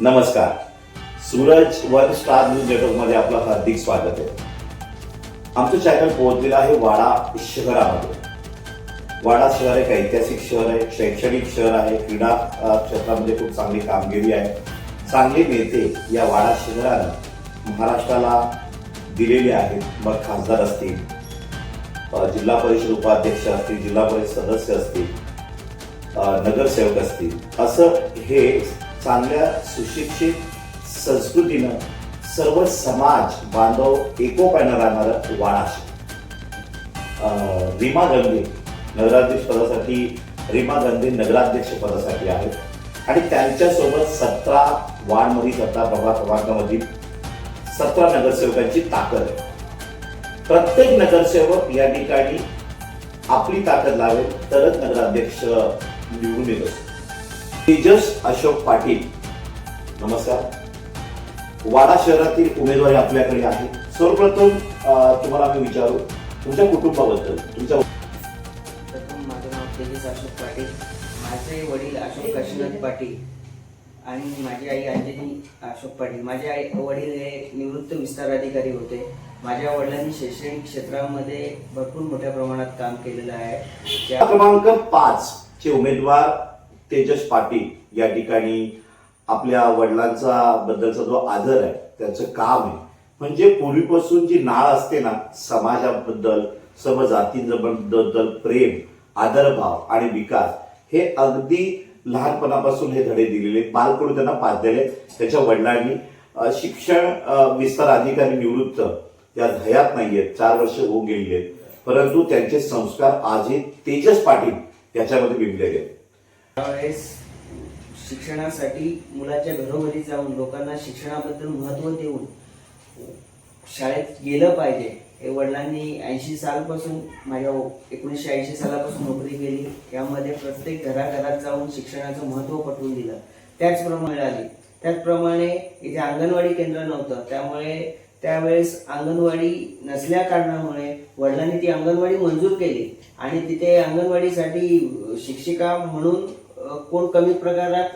नमस्कार. Suraj one star news नेटवर्कमध्ये आपलं हार्दिक स्वागत आहे. आमचं चॅनल पोहोचलेलं आहे वाडा शहरामध्ये. वाडा शहर एक ऐतिहासिक शहर आहे शैक्षणिक शहर आहे क्रीडा क्षेत्रामध्ये खूप चांगली कामगिरी आहे. चांगले नेते या वाडा शहरानं महाराष्ट्राला दिलेले आहेत मग खासदार असतील जिल्हा परिषद उपाध्यक्ष असतील जिल्हा परिषद सदस्य असतील नगरसेवक असतील. असं हे चांगल्या सुशिक्षित संस्कृतीनं सर्व समाज बांधव एकोप्यानं राहणारं वाडा रीमा गंगे नगराध्यक्ष पदासाठी रीमा गंगे नगराध्यक्ष पदासाठी आहेत. आणि त्यांच्यासोबत सतरा वार्डमधील सतरा प्रभाग क्रमांकामधील सतरा नगरसेवकांची ताकद आहे. प्रत्येक नगरसेवक या ठिकाणी आपली ताकद लावेल तरच नगराध्यक्ष निवडून येत असतो तेजस अशोक पाटील. नमस्कार. वाडा शहरातील उमेदवारी आपल्याकडे आहे. सर्वप्रथम तुम्हाला आम्ही विचारू तुमच्या कुटुंबाबद्दल तुमच्या प्रथम माझं नाव तेजस अशोक पाटील. माझे वडील अशोक काशीनाथ पाटील आणि माझी आई अंजली अशोक पाटील. माझे आई वडील हे निवृत्त विस्तार अधिकारी होते. माझ्या वडिलांनी शैक्षणिक क्षेत्रामध्ये भरपूर मोठ्या प्रमाणात काम केलेलं आहे. क्रमांक पाच चे उमेदवार तेजस पाटील या ठिकाणी आपल्या वडिलांचा बद्दलचा जो आदर आहे त्याचं काम आहे. म्हणजे पूर्वीपासून जी नाळ असते ना समाजाबद्दल सर्व जातींबद्दल प्रेम आदरभाव आणि विकास हे अगदी लहानपणापासून हे धडे दिलेले आहेत. बालकडून त्यांना पाजलेले दिले त्याच्या वडिलांनी शिक्षण विस्तार अधिकारी निवृत्त या धयात नाहीयेत चार वर्ष होऊन गेलेली आहेत. परंतु त्यांचे संस्कार आजही तेजस पाटील याच्यामध्ये बिंबलेले आहेत. त्यावेळेस शिक्षणासाठी मुलाच्या घरोघरी जाऊन लोकांना शिक्षणाबद्दल महत्त्व देऊन शाळेत गेलं पाहिजे. हे वडिलांनी ऐंशी सालपासून माझ्या एकोणीसशे ऐंशी सालापासून नोकरी केली. यामध्ये प्रत्येक घराघरात जाऊन शिक्षणाचं महत्त्व पटवून दिलं. त्याचप्रमाणे आली त्याचप्रमाणे इथे अंगणवाडी केंद्र नव्हतं. त्यामुळे त्यावेळेस अंगणवाडी नसल्या कारणामुळे वडिलांनी ती अंगणवाडी मंजूर केली. आणि तिथे अंगणवाडीसाठी शिक्षिका म्हणून कोण कमी प्रकारात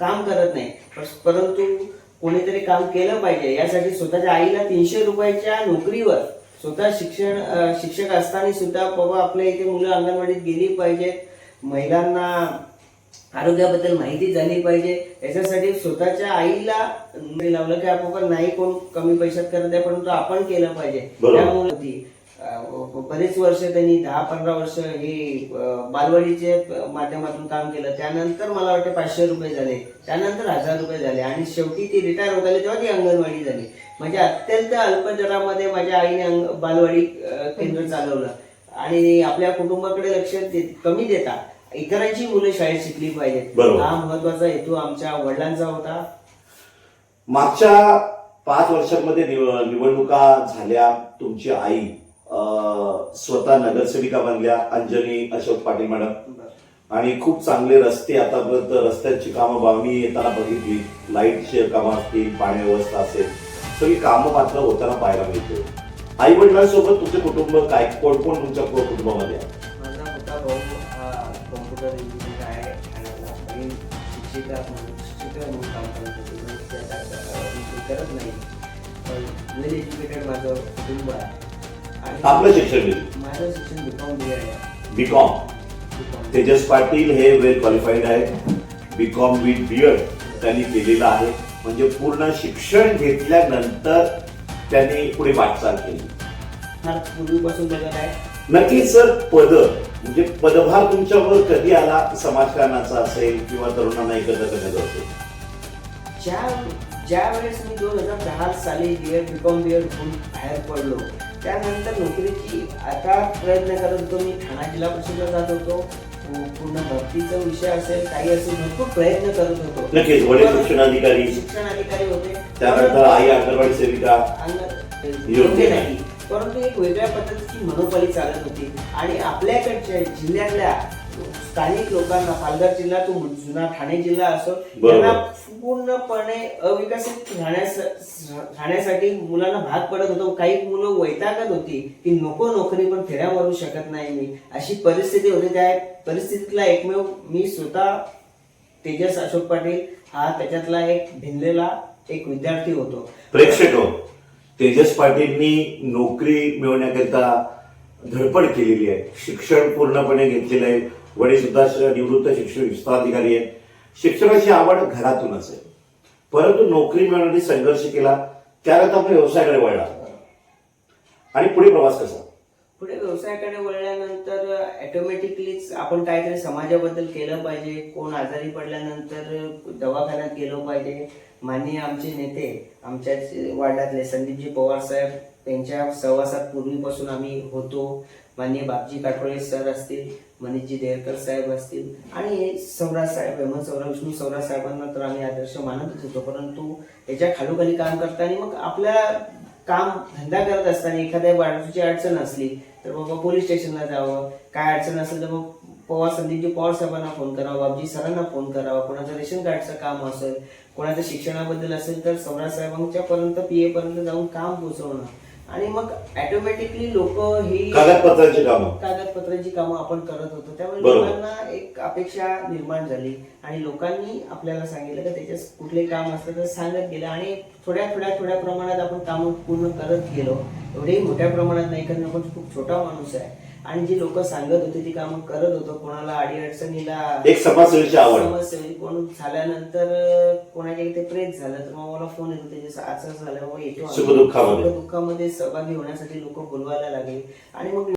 काम करत नाही. पर- परंतु कोणीतरी काम केलं पाहिजे. यासाठी स्वतःच्या आईला तीनशे रुपयाच्या नोकरीवर स्वतः शिक्षण शिक्षक असताना सुद्धा बाबा आपल्या इथे मुलं अंगणवाडीत गेली पाहिजेत महिलांना आरोग्याबद्दल माहिती झाली पाहिजे. याच्यासाठी स्वतःच्या आईला लावलं की आपण नाही कोण कमी पैशात करत आहे परंतु आपण केलं पाहिजे. त्यामुळे बरेच वर्ष त्यांनी दहा पंधरा वर्ष हे बालवाडीचे माध्यमातून काम केलं. त्यानंतर मला वाटतं पाचशे रुपये झाले. त्यानंतर हजार रुपये झाले. आणि शेवटी ती रिटायर होत आली तेव्हा ती अंगणवाडी झाली. म्हणजे अत्यंत अल्प दरामध्ये माझ्या आईने अंग बालवाडी केंद्र चालवलं. आणि आपल्या कुटुंबाकडे लक्ष दे- कमी देता. इतरांची मुलं शाळेत शिकली पाहिजेत. हा महत्त्वाचा हेतू आमच्या वडिलांचा होता. मागच्या पाच वर्षांमध्ये निव- निवडणुका झाल्या. तुमची आई स्वतः नगरसेविका बनल्या अंजनी अशोक पाटील मॅडम. आणि खूप चांगले रस्ते आतापर्यंत रस्त्यांची कामं बा- मी येताना बघितली. लाईटचे कामं असतील पाणी व्यवस्था असेल. सगळी कामं मात्र होताना पाहायला मिळते. आई वडिलांसोबत तुमचे कुटुंब काय? कोण कोण तुमच्या कुटुंबामध्ये? माझा मोठा भाऊ कॉम्प्युटर इंजिनियर आहे. आणि शिक्षिका शिक्षिका म्हणून काम करत. नाही. पण वेल एज्युकेटेड माझं कुटुंब आहे. आपलं शिक्षण? माझं शिक्षण बीकॉम बी तेजस पाटील हे वेल क्वालिफाईड आहेत. बीकॉम विथ बीएड त्यांनी केलेलं आहे. म्हणजे पूर्ण शिक्षण घेतल्यानंतर त्यांनी पुढे वाटचाल केली. फार पूर्वीपासून बघत आहे. नक्कीच सर पद म्हणजे पदभार तुमच्यावर कधी आला? समाजकारणाचा असेल किंवा तरुणांना एकत्र करण्याचा असेल? ज्या ज्या वेळेस मी दोन हजार दहा साली B Ed B Com B Ed होऊन बाहेर पडलो त्यानंतर नोकरीची आता प्रयत्न करत होतो मी. ठाणा जिल्हा परिषदला जात होतो. पूर्ण भरतीचा विषय असेल काही असेल भरपूर प्रयत्न करत होतो. नक्कीच वडील शिक्षणाधिकारी. शिक्षण अधिकारी होते. त्यानंतर आई अंगणवाडी सेविका. योग्य नाही. परंतु एक वेगळ्या पद्धतीची मनोबली चालत होती. आणि आपल्याकडच्या जिल्ह्यातल्या स्थानिक लोकांना पालघर जिल्हा तो जुना ठाणे जिल्हा असो. त्यांना पूर्णपणे अविकसित राहण्यास राहण्यासाठी मुलांना भाग पडत होतो. काही मुलं वैतागत होती की नको नोकरी पण फेऱ्या मारू शकत नाही मी. अशी परिस्थिती होती. त्या परिस्थितीतला एकमेव मी स्वतः तेजस अशोक पाटील हा त्याच्यातला एक भिनलेला एक विद्यार्थी होतो. प्रेक्षक हो, तेजस पाटीलनी नोकरी मिळवण्याकरिता धडपड केलेली आहे. शिक्षण पूर्णपणे घेतलेलं आहे. वडील सुद्धा निवृत्त शिक्षण विस्ताधिकारी आहेत शिक्षणाची आवड घरातूनच आहे. परंतु नोकरी मिळवण्यासाठी संघर्ष केला त्यानंतर आपण व्यवसायाकडे वळला. आणि पुढे प्रवास कसा? पुढे व्यवसायाकडे वळल्यानंतर ऑटोमॅटिकलीच आपण काहीतरी समाजाबद्दल केलं पाहिजे. कोण आजारी पडल्यानंतर दवाखान्यात गेलो पाहिजे. माननीय आमचे नेते आमच्या वार्डातले संदीपजी पवार साहेब त्यांच्या सहवासात पूर्वीपासून आम्ही होतो. माननीय बापजी काटोळे सर असतील मनीषजी देरकर साहेब असतील आणि सौराज साहेब हेमंत सौरा विष्णू सौराज साहेबांना तर आम्ही आदर्श मानतच होतो. परंतु याच्या खालोखाली काम करताना मग आपल्या काम धंदा करत असताना एखाद्या बाळाची अडचण असली तर बाबा पोलीस स्टेशनला जावं. काय अडचण असेल तर मग पवार संदीपजी पवार साहेबांना फोन करावा बाबजी सरांना फोन करावा. कोणाचं रेशन कार्डचं काम असेल कोणाचं शिक्षणाबद्दल असेल तर सौराज साहेबांच्या पर्यंत एपर्यंत जाऊन काम पोचवणं आणि मग ऑटोमॅटिकली लोक ही कागदपत्रांची कामं. कागदपत्रांची कामं आपण करत होतो. त्यामुळे बरोबर. लोकांना एक अपेक्षा निर्माण झाली आणि लोकांनी आपल्याला सांगितलं की त्याच्यात कुठले काम असतं तर सांगत गेलं आणि थोड्या थोड्या थोड्या प्रमाणात आपण कामं पूर्ण करत गेलो. एवढेही मोठ्या प्रमाणात नाही कारण आपण खूप छोटा माणूस आहे. आणि जी लोक सांगत होते ती कामं करत होतो कोणाला अडीअडचणीला एक समाजसेवेची आवड. समस्या कोण झाल्यानंतर कोणाच्या इथे प्रेत झालं तर मग मला फोन येतो त्याच्या असं झालं मग येतो. सुखदुःखामध्ये सहभागी होण्यासाठी लोक बोलवायला लागले. आणि मग